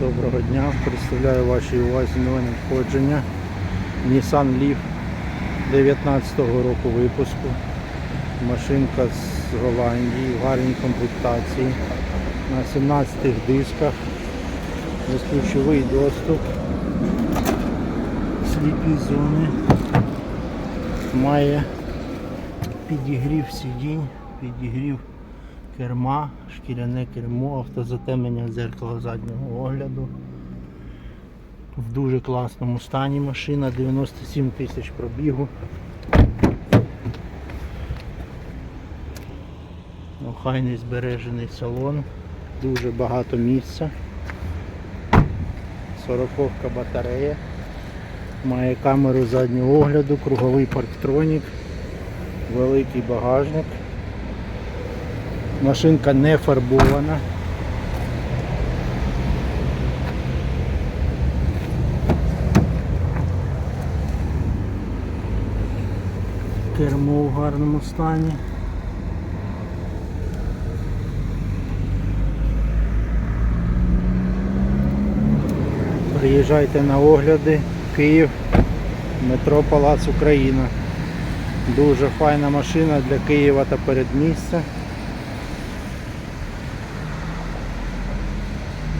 Доброго дня, представляю вашій увазі нове надходження. Nissan Leaf 19-го року випуску. Машинка з Голландії в гарній комплектації. На 17 дисках. Безключовий доступ. Сліпі зони. Має підігрів сидінь, підігрів керма, шкіряне кермо, автозатемнення дзеркала заднього огляду. В дуже класному стані машина, 97 тисяч пробігу. Охайний збережений салон, дуже багато місця. 40 батарея. Має камеру заднього огляду, круговий парктронік, великий багажник. Машинка не фарбована. Кермо в гарному стані. Приїжджайте на огляди, Київ, метро Палац Україна. Дуже файна машина для Києва та передмістя.